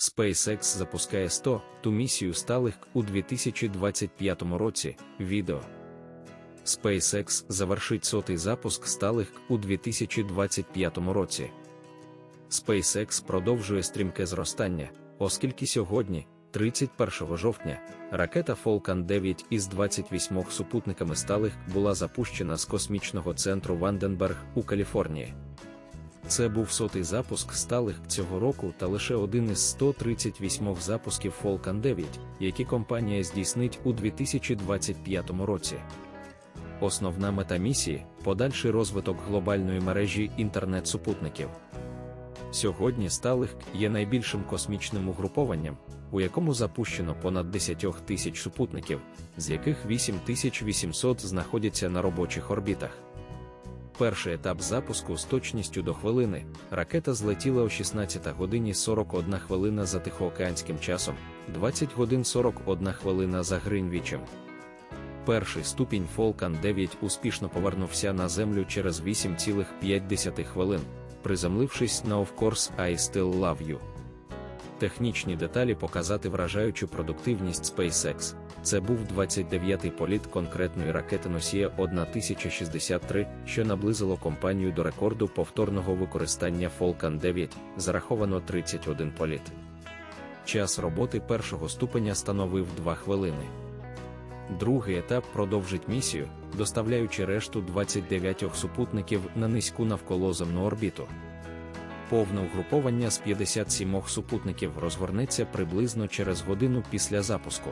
SpaceX запускає 100 ту місію Starlink у 2025 році. Відео. SpaceX завершить сотий запуск Starlink у 2025 році. SpaceX продовжує стрімке зростання, оскільки сьогодні, 31 жовтня, ракета Falcon 9 із 28 супутниками Starlink була запущена з космічного центру Ванденберг у Каліфорнії. Це був сотий запуск Starlink цього року та лише один із 138 запусків Falcon 9, які компанія здійснить у 2025 році. Основна мета місії подальший розвиток глобальної мережі інтернет-супутників. Сьогодні Starlink є найбільшим космічним угрупованням, у якому запущено понад 10 тисяч супутників, з яких 8800 знаходяться на робочих орбітах. Перший етап запуску з точністю до хвилини ракета злетіла о 16 годині 41 хвилина за тихоокеанським часом, 20 годин 41 хвилина за Гринвічем. Перший ступінь Falcon 9 успішно повернувся на землю через 8,5 хвилин, приземлившись на Of course I still love you. Технічні деталі показати вражаючу продуктивність SpaceX. Це був 29-й політ конкретної ракети носія 1063, що наблизило компанію до рекорду повторного використання Falcon 9, зараховано 31 політ. Час роботи першого ступеня становив 2 хвилини. Другий етап продовжить місію, доставляючи решту 29 супутників на низьку навколоземну орбіту. Повне угруповання з 57 супутників розгорнеться приблизно через годину після запуску.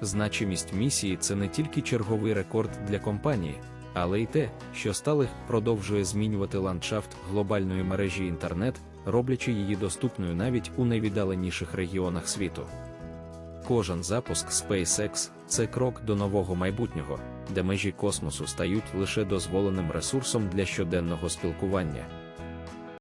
Значимість місії це не тільки черговий рекорд для компанії, але й те, що Starlink продовжує змінювати ландшафт глобальної мережі інтернет, роблячи її доступною навіть у найвіддаленіших регіонах світу. Кожен запуск SpaceX це крок до нового майбутнього, де межі космосу стають лише дозволеним ресурсом для щоденного спілкування.